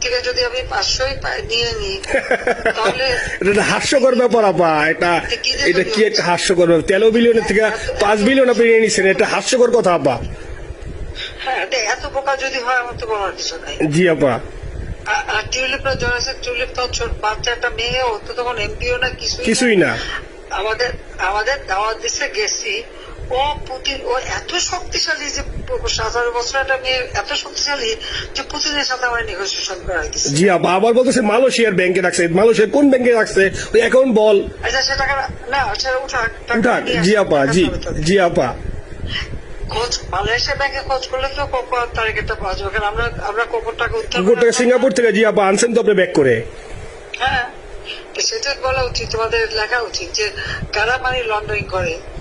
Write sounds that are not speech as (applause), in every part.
থেকে যদি আমি পাঁচশোই নিয়ে নিই তাহলে (laughs) এটা হাস্যকর ব্যাপার আপা। এটা এটা কি একটা হাস্যকর ব্যাপার? তেরো বিলিয়নের থেকে পাঁচ বিলিয়ন আপনি নিয়ে নিচ্ছেন এটা হাস্যকর কথা আপা। হ্যাঁ এত বোকা যদি হয় আমার তো বলার কিছু নাই। জি আপা। আর- টিউলিপ তো বাচ্চা একটা মেয়ে ও তো তখন এমপিও না কিছুই না। কিছুই না। আমাদের আমাদের দাওয়াত দিচ্ছে গেছি ও পুতিন ও এত শক্তিশালী যে সাতারো বছর একটা মেয়ে এত শক্তিশালী যে পুতিনের সাথে আমার নেগোসিয়েশন করা দিচ্ছে জি আপা আবার বলতেছে মালয়েশিয়ার ব্যাংকে রাখছে মালয়েশিয়ার কোন ব্যাংকে রাখছে? ওই অ্যাকাউন্ট বল। আচ্ছা সে টাকা না সেটা উঠাক টাকা উঠাক। জি আপা জি। জি আপা। খোঁজ মালয়েশিয়া ব্যাংকে খোঁজ করলে তো কত তারিখেটা পাওয়া যাবে। কারণ আমরা আমরা কখন টাকা উত্তর গোটা সিঙ্গাপুর থেকে জি আপা আনছেন তো আপনি ব্যাক করে। হ্যাঁ তো সেটা বলা উচিত তোমাদের লেখা উচিত যে কারা মানি লন্ডারিং করে?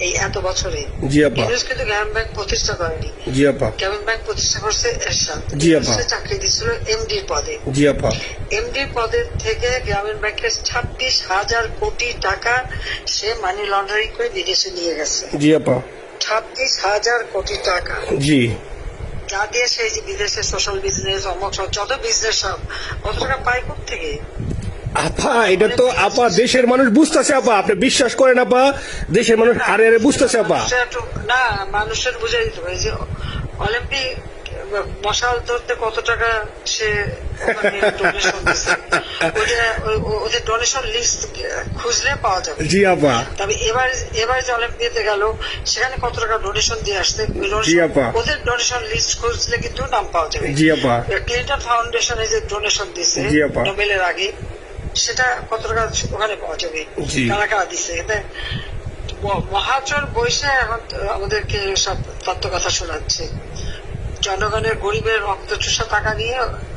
এই এত বছরে। জি আপা। কিন্তু গ্রামীণ ব্যাংক প্রতিষ্ঠা করেনি। জি আপা। গ্রামীণ ব্যাংক প্রতিষ্ঠা করছে এরশাদ। জি, আপা। চাকরি এমডির পদে। জি আপা। এমডির পদের থেকে গ্রামীণ ব্যাংকের ছাব্বিশ হাজার কোটি টাকা সে মানি লন্ডারিং করে বিদেশে নিয়ে গেছে। জি আপা। ছাব্বিশ হাজার কোটি টাকা। জি। যা দিয়ে সেই যে বিদেশে সোশ্যাল বিজনেস অমক যত বিজনেস সব কত টাকা পায় থেকে আপা এটা তো আপা দেশের মানুষ বুঝতেছে আপা। আপনি বিশ্বাস করেন আপা দেশের মানুষ হারে হারে বুঝতেছে আপা। না মানুষের বুঝে দিতে পারে যে অলিম্পিক মশাল ধরতে কত টাকা সে ওদের ডোনেশন লিস্ট খুঁজলে পাওয়া যাবে। জি আপা। তবে এবার এবার যে অলিম্পিয়াতে গেল সেখানে কত টাকা ডোনেশন দিয়ে জি আপা। ওদের ডোনেশন লিস্ট খুঁজলে কিন্তু নাম পাওয়া যাবে। জি আপা। ক্লিন্টন ফাউন্ডেশনে যে ডোনেশন দিছে নোবেলের আগে। সেটা কত টাকা ওখানে জি। কারা? কারা দিচ্ছে এতে মহাজন বৈশে এখন আমাদেরকে সব তত্ত্ব কথা শোনাচ্ছে। জনগণের গরিবের রক্ত চুষা টাকা নিয়ে